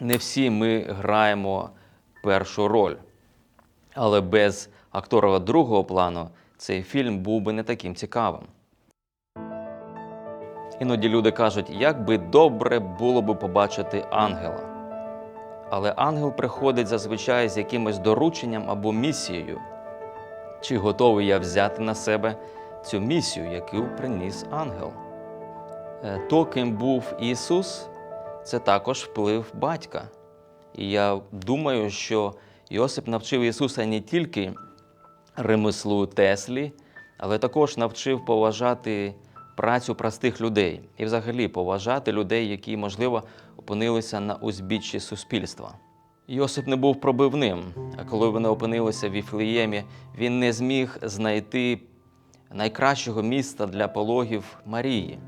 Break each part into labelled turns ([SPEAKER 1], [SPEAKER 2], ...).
[SPEAKER 1] не всі ми граємо першу роль. Але без актора другого плану цей фільм був би не таким цікавим. Іноді люди кажуть, як би добре було би побачити ангела. Але ангел приходить зазвичай з якимось дорученням або місією. Чи готовий я взяти на себе цю місію, яку приніс ангел? Е, То, ким був Ісус, це також вплив батька. І я думаю, що Йосип навчив Ісуса не тільки ремеслу Теслі, але також навчив поважати працю простих людей і взагалі поважати людей, які, можливо, опинилися на узбіччі суспільства. Йосип не був пробивним, а коли вони опинилися в Віфлеємі, він не зміг знайти найкращого міста для пологів Марії.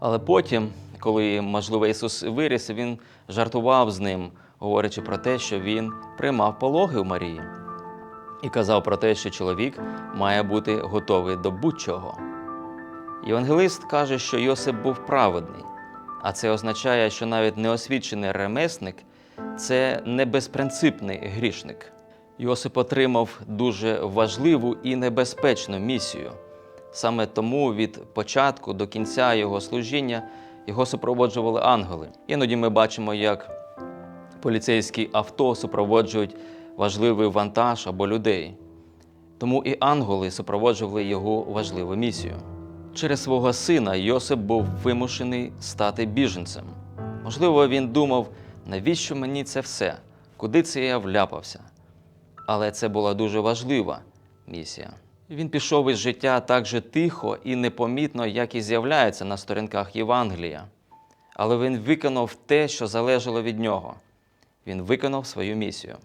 [SPEAKER 1] Але потім, коли, можливо, Ісус виріс, він жартував з ним, говорячи про те, що він приймав пологи у Марії, і казав про те, що чоловік має бути готовий до будь-чого. Євангелист каже, що Йосип був праведний, а це означає, що навіть неосвічений ремесник це не безпринципний грішник. Йосип отримав дуже важливу і небезпечну місію. Саме тому від початку до кінця його служіння його супроводжували ангели. Іноді ми бачимо, як поліцейські авто супроводжують важливий вантаж або людей. Тому і ангели супроводжували його важливу місію. Через свого сина Йосип був вимушений стати біженцем. Можливо, він думав, навіщо мені це все? Куди це я вляпався? Але це була дуже важлива місія. Він пішов із життя так же тихо і непомітно, як і з'являється на сторінках Євангелія. Але він виконав те, що залежало від нього. Він виконав свою місію.